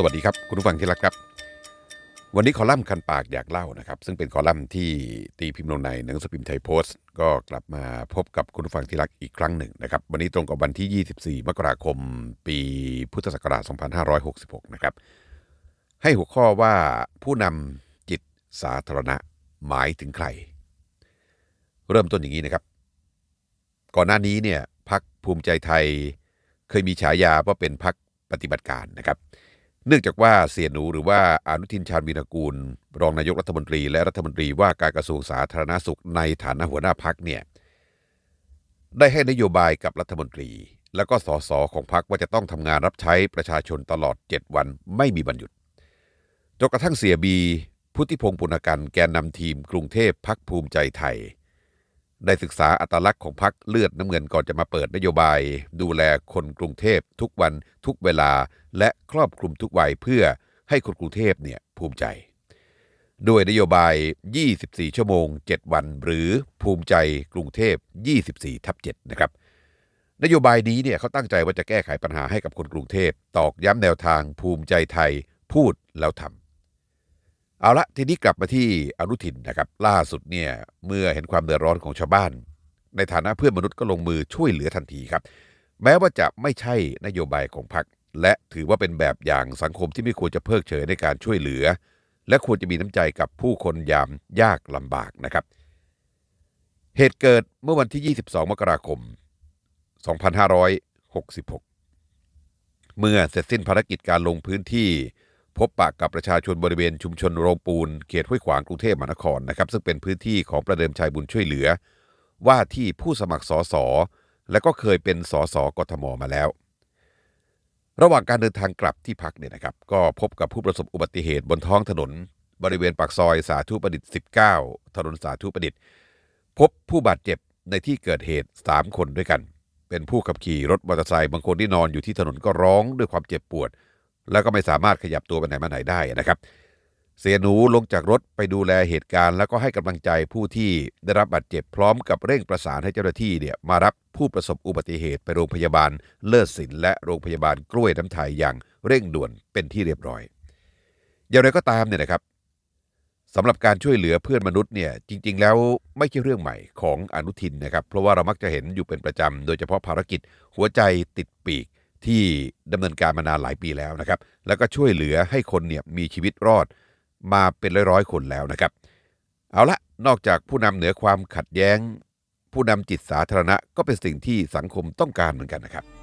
สวัสดีครับ คุณผู้ฟังที่รักครับ วันนี้คอลัมน์คันปากอยากเล่านะครับ ซึ่งเป็นคอลัมน์ที่ตีพิมพ์ลงในหนังสือพิมพ์ไทยโพสต์ ก็กลับมาพบกับคุณผู้ฟังที่รักอีกครั้งหนึ่งนะครับ วันนี้ตรงกับวันที่ 24 มกราคม ปีพุทธศักราช 2566 นะครับ ให้หัวข้อว่าผู้นำจิตสาธารณะหมายถึงใคร เริ่มต้นอย่างนี้นะครับ ก่อนหน้านี้เนี่ยพักภูมิใจไทยเคยมีฉายาว่าเป็นพักปฏิบัติการนะครับ เนื่องจากว่าเสียหนูหรือว่าอนุทินชาญวีรกูล รองนายกรัฐมนตรี และรัฐมนตรีว่าการกระทรวงสาธารณสุขในฐานะหัวหน้าพักเนี่ยได้ให้นโยบายกับรัฐมนตรี แล้วก็สสของพักว่าจะต้องทำงานรับใช้ประชาชนตลอด 7 วันไม่มีวันหยุดจนกระทั่งเสียบี พุทธิพงศ์ปุณกันแกนนำทีมกรุงเทพพักภูมิใจไทย ได้ศึกษาอัตลักษณ์ของพักเลือดน้ำเงินก่อนจะมาเปิดนโยบาย ดูแลคนกรุงเทพทุกวันทุกเวลา และครอบคลุมทุกวัยเพื่อให้คนกรุงเทพเนี่ยภูมิใจ ด้วยนโยบาย 24 ชั่วโมง 7 วัน หรือภูมิใจกรุงเทพ 24 ทับ7นะครับ นโยบายนี้เนี่ยเขาตั้งใจว่าจะแก้ไขปัญหาให้กับคนกรุงเทพตอกย้ำแนวทางภูมิใจไทยพูดแล้วทำ เอาละทีนี้กลับมาที่อนุทินนะครับล่าสุดเนี่ยเมื่อเห็นความเดือดร้อนของชาวบ้าน ในฐานะเพื่อนมนุษย์ก็ลงมือช่วยเหลือทันทีครับ แม้ว่าจะไม่ใช่นโยบายของพรรคและถือว่าเป็นแบบอย่างสังคมที่ไม่ควรจะเพิกเฉยในการช่วยเหลือ และควรจะมีน้ำใจกับผู้คนยามยากลำบากนะครับ เหตุเกิดเมื่อวันที่ 22 มกราคม 2566 เมื่อเสร็จสิ้นภารกิจการลงพื้นที่ พบปะกกับประชาชนบริเวณชุมชนโรงปูนเขตห้วยขวางกรุงเทพมหานครนะครับซึ่งเป็นพื้นที่ของประเดิมชัยบุญช่วยเหลือ ว่าที่ผู้สมัครสอสอและก็เคยเป็นสอสอกทมมาแล้ว ระหว่างการเดินทางกลับที่พักเนี่ยนะครับ ก็พบกับผู้ประสบอุบัติเหตุบนท้องถนน บริเวณปากซอยสาธุประดิษฐ์ 19 ถนนสาธุประดิษฐ์ พบผู้บาดเจ็บในที่เกิดเหตุ 3 คนด้วยกัน เป็นผู้ขับขี่รถมอเตอร์ไซค์บางคนที่นอนอยู่ที่ถนนก็ร้องด้วยความเจ็บปวด แล้วก็ไม่สามารถขยับตัวไปไหนมาไหนได้นะครับ เสียหนูลงจากรถไปดูแลเหตุการณ์ แล้วก็ให้กำลังใจผู้ที่ได้รับบาดเจ็บพร้อมกับเร่งประสานให้เจ้าหน้าที่เนี่ยมารับผู้ประสบอุบัติเหตุไปโรงพยาบาลเลิศศิลและโรงพยาบาลกล้วยน้ำไทยอย่างเร่งด่วนเป็นที่เรียบร้อย อย่างไรก็ตามเนี่ยนะครับสำหรับการช่วยเหลือเพื่อนมนุษย์เนี่ยจริง ๆ แล้วไม่ใช่เรื่องใหม่ของอนุทินนะครับ เพราะว่าเรามักจะเห็นอยู่เป็นประจำ โดยเฉพาะภารกิจหัวใจติดปีก ที่ดำเนินการมานานหลายปีแล้วนะครับ แล้วก็ช่วยเหลือให้คนเนี่ยมีชีวิตรอดมาเป็นร้อยๆคนแล้วนะครับ เอาละนอกจากผู้นำเหนือความขัดแย้ง ผู้นำจิตสาธารณะก็เป็นสิ่งที่สังคมต้องการเหมือนกันนะครับ